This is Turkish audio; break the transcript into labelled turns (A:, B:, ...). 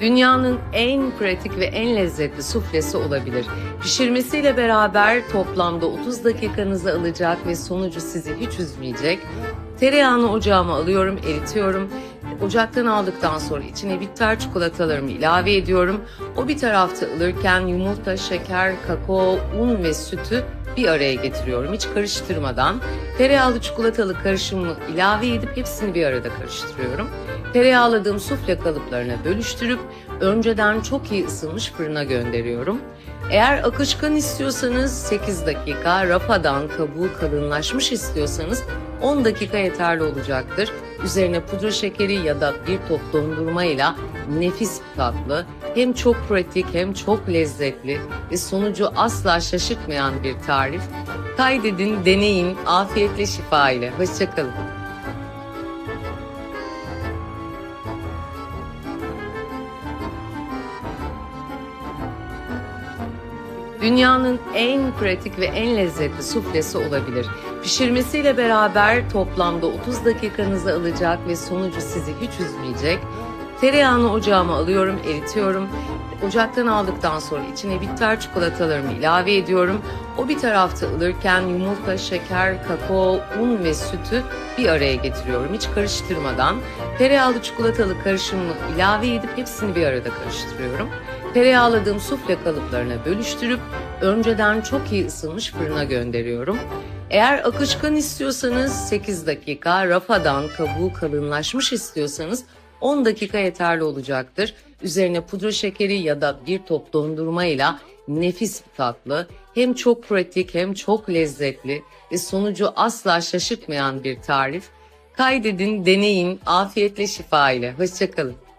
A: Dünyanın en pratik ve en lezzetli suflesi olabilir. Pişirmesiyle beraber toplamda 30 dakikanızı alacak ve sonucu sizi hiç üzmeyecek. Tereyağını ocağıma alıyorum, eritiyorum. Ocaktan aldıktan sonra içine bitter çikolatalarımı ilave ediyorum. O bir tarafta ılırken yumurta, şeker, kakao, un ve sütü bir araya getiriyorum hiç karıştırmadan. Tereyağlı çikolatalı karışımı ilave edip hepsini bir arada karıştırıyorum. Tereyağladığım sufle kalıplarına bölüştürüp önceden çok iyi ısınmış fırına gönderiyorum. Eğer akışkan istiyorsanız 8 dakika, rafadan kabuğu kalınlaşmış istiyorsanız 10 dakika yeterli olacaktır. Üzerine pudra şekeri ya da bir top dondurmayla nefis bir tatlı. Hem çok pratik hem çok lezzetli ve sonucu asla şaşırtmayan bir tarif. Kaydedin, deneyin, afiyetle şifa ile. Hoşçakalın. Dünyanın en pratik ve en lezzetli suflesi olabilir. Pişirmesiyle beraber toplamda 30 dakikanızı alacak ve sonucu sizi hiç üzmeyecek. Tereyağını ocağıma alıyorum, eritiyorum. Ocaktan aldıktan sonra içine bitter çikolatalarımı ilave ediyorum. O bir tarafta ılırken yumurta, şeker, kakao, un ve sütü bir araya getiriyorum hiç karıştırmadan. Tereyağlı çikolatalı karışımı ilave edip hepsini bir arada karıştırıyorum. Tereyağladığım sufle kalıplarına bölüştürüp önceden çok iyi ısınmış fırına gönderiyorum. Eğer akışkan istiyorsanız 8 dakika, rafadan kabuğu kalınlaşmış istiyorsanız 10 dakika yeterli olacaktır. Üzerine pudra şekeri ya da bir top dondurmayla nefis bir tatlı. Hem çok pratik hem çok lezzetli ve sonucu asla şaşırtmayan bir tarif. Kaydedin, deneyin, afiyetle şifa ile. Hoşçakalın.